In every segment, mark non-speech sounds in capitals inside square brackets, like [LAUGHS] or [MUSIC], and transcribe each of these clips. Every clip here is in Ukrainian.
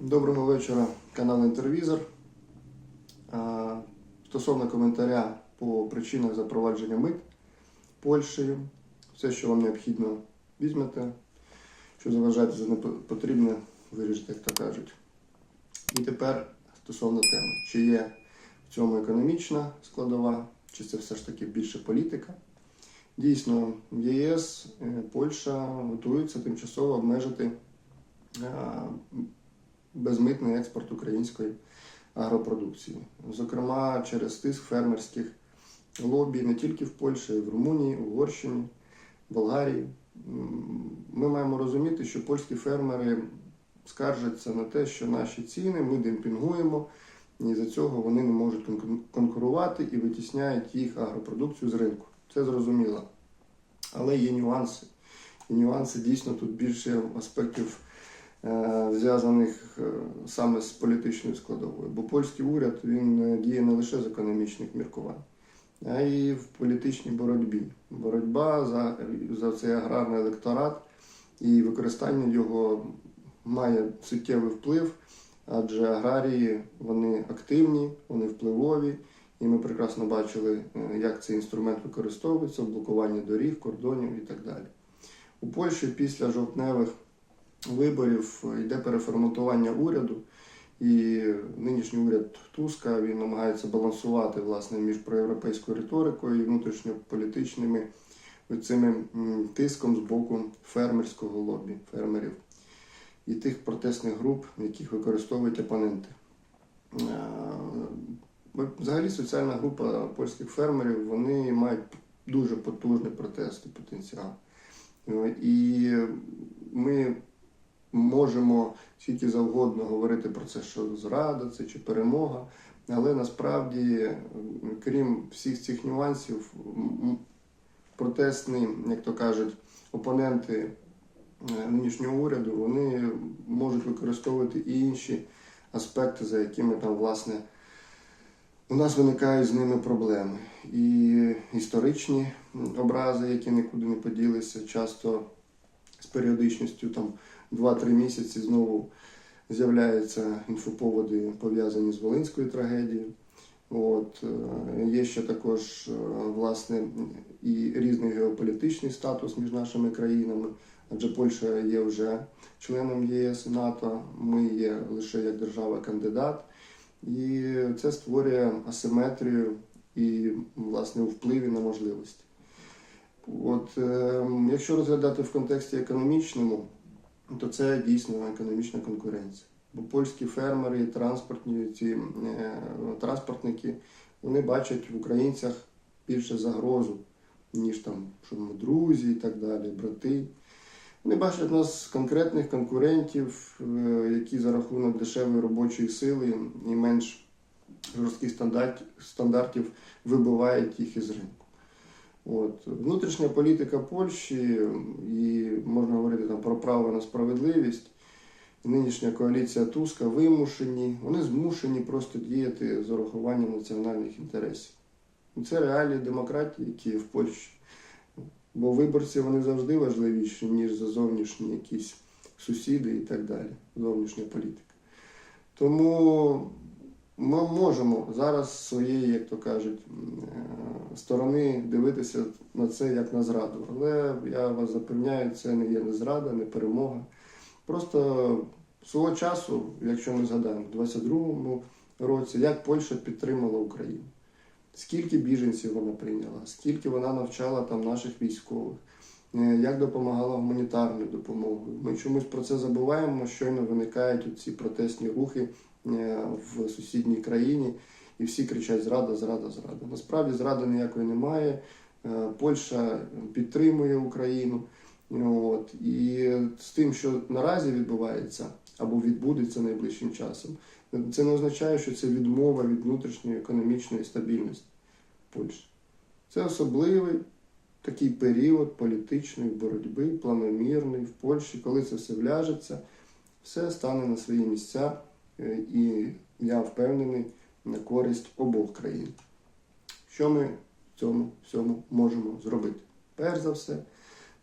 Доброго вечора, канал Інтервізор. Стосовно коментаря по причинах запровадження мит Польщею, все, що вам необхідно, візьмете, що заважаєте за непотрібне, виріжете, як то кажуть. І тепер стосовно теми, чи є в цьому економічна складова, чи це все ж таки більше політика. Дійсно, ЄС е, Польща готується тимчасово обмежити безмитний експорт української агропродукції. Зокрема, через тиск фермерських лобі не тільки в Польщі, а й в Румунії, Угорщині, Болгарії. Ми маємо розуміти, що польські фермери скаржаться на те, що наші ціни ми демпінгуємо, і за цього вони не можуть конкурувати і витісняють їх агропродукцію з ринку. Це зрозуміло. Але є нюанси. І нюанси дійсно тут більше аспектів зв'язаних е, саме з політичною складовою. Бо польський уряд він е, діє не лише з економічних міркувань, а й в політичній боротьбі. Боротьба за, за цей аграрний електорат і використання його має суттєвий вплив, адже аграрії вони активні, вони впливові. І ми прекрасно бачили, е, як цей інструмент використовується, блокування доріг, кордонів і так далі. У Польщі після жовтневих виборів йде переформатування уряду, і нинішній уряд Туска він намагається балансувати власне між проєвропейською риторикою і внутрішньополітичними цими тиском з боку фермерського лобі, фермерів і тих протестних груп, яких використовують опоненти. Е, Взагалі соціальна група польських фермерів вони мають дуже потужний протестний потенціал. Е, І ми можемо скільки завгодно говорити про це, що зрада це чи перемога. Але насправді, крім всіх цих нюансів, протестні, як то кажуть, опоненти е, нинішнього уряду, вони можуть використовувати і інші аспекти, за якими там, власне, у нас виникають з ними проблеми. І історичні образи, які нікуди не поділися, часто з періодичністю там 2-3 місяці знову з'являються інфоповоди, пов'язані з Волинською трагедією. От, е, є ще також е, власне і різний геополітичний статус між нашими країнами, адже Польща є вже членом ЄС і НАТО, ми є лише як держава-кандидат. І це створює асиметрію і власне впливі на можливості. От, е, якщо розглядати в контексті економічному, то це дійсно економічна конкуренція. Бо польські фермери, транспортні ці е, транспортники, вони бачать в українцях більше загрозу, ніж там, що ми друзі і так далі, брати. Вони бачать нас конкретних конкурентів, е, які за рахунок дешевої робочої сили і менш жорстких стандартів вибивають їх із ринку. От. Внутрішня політика Польщі, і можна говорити там про право на справедливість. Нинішня коаліція Туска вимушені, вони змушені просто діяти з урахуванням національних інтересів. Це реалії демократії, які є в Польщі. Бо виборці вони завжди важливіші, ніж за зовнішні якісь сусіди і так далі, зовнішня політика. Тому ми можемо зараз з своєї, як то кажуть, е, сторони дивитися на це як на зраду. Але я вас запевняю, це не є не зрада, не перемога. Просто свого часу, якщо ми згадаємо, в 22-му році, як Польща підтримала Україну. Скільки біженців вона прийняла, скільки вона навчала там наших військових, е, як допомагала гуманітарною допомогою. Ми чомусь про це забуваємо, щойно виникають ці протестні рухи в сусідній країні, і всі кричать зрада, зрада, зрада. Насправді зради ніякої немає. Е, Польща підтримує Україну. От. І з тим, що наразі відбувається або відбудеться найближчим часом, це не означає, що це відмова від внутрішньої економічної стабільності Польщі. Це особливий такий період політичної боротьби, планомірний в Польщі, коли це все вляжеться, все стане на свої місця, і я впевнений на користь обох країн. Що ми в цьому всьому можемо зробити? Перш за все,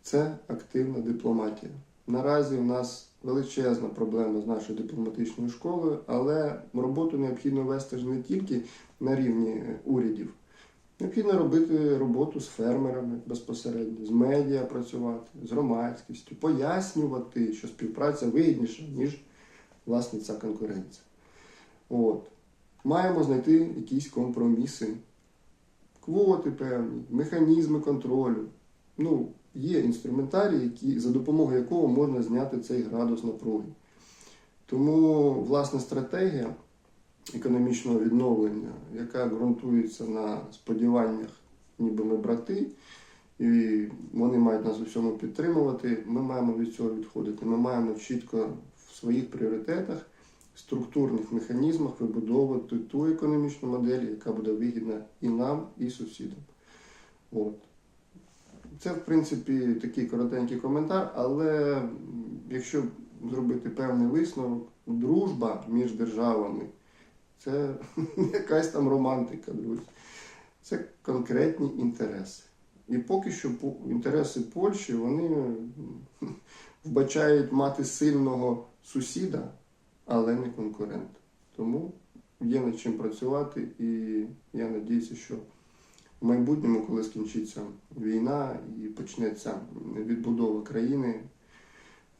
це активна дипломатія. Наразі у нас величезна проблема з нашою дипломатичною школою, але роботу необхідно вести ж не тільки на рівні урядів. Необхідно робити роботу з фермерами безпосередньо, з медіа працювати, з громадськістю, пояснювати, що співпраця вигідніша, ніж власне ця конкуренція. От. Маємо знайти якісь компроміси, квоти певні, механізми контролю. Ну, є інструментарій, які, за допомогою якого можна зняти цей градус напруги. Тому, власне, стратегія економічного відновлення, яка ґрунтується на сподіваннях, ніби ми брати, і вони мають нас у всьому підтримувати. Ми маємо від цього відходити. Ми маємо чітко своїх пріоритетах, структурних механізмах вибудовувати ту економічну модель, яка буде вигідна і нам, і сусідам. От. Це, в принципі, такий коротенький коментар, але якщо зробити певний висновок, дружба між державами це [LAUGHS] якась там романтика, друзі. Це конкретні інтереси. І поки що інтереси Польщі вони [LAUGHS] вбачають мати сильного сусіда, але не конкурента. Тому є над чим працювати, і я надіюся, що в майбутньому, коли скінчиться війна і почнеться відбудова країни,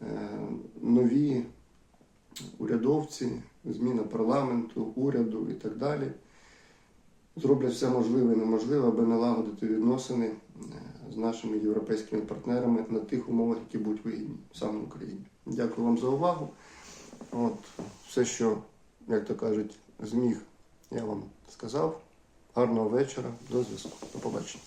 е, нові урядовці, зміна парламенту, уряду і так далі зроблять все можливе і неможливе, аби налагодити відносини е, з нашими європейськими партнерами на тих умовах, які будуть вигідні саме Україні. Дякую вам за увагу. От все, що, як то кажуть, зміг, я вам сказав. Гарного вечора, до зв'язку. До побачення.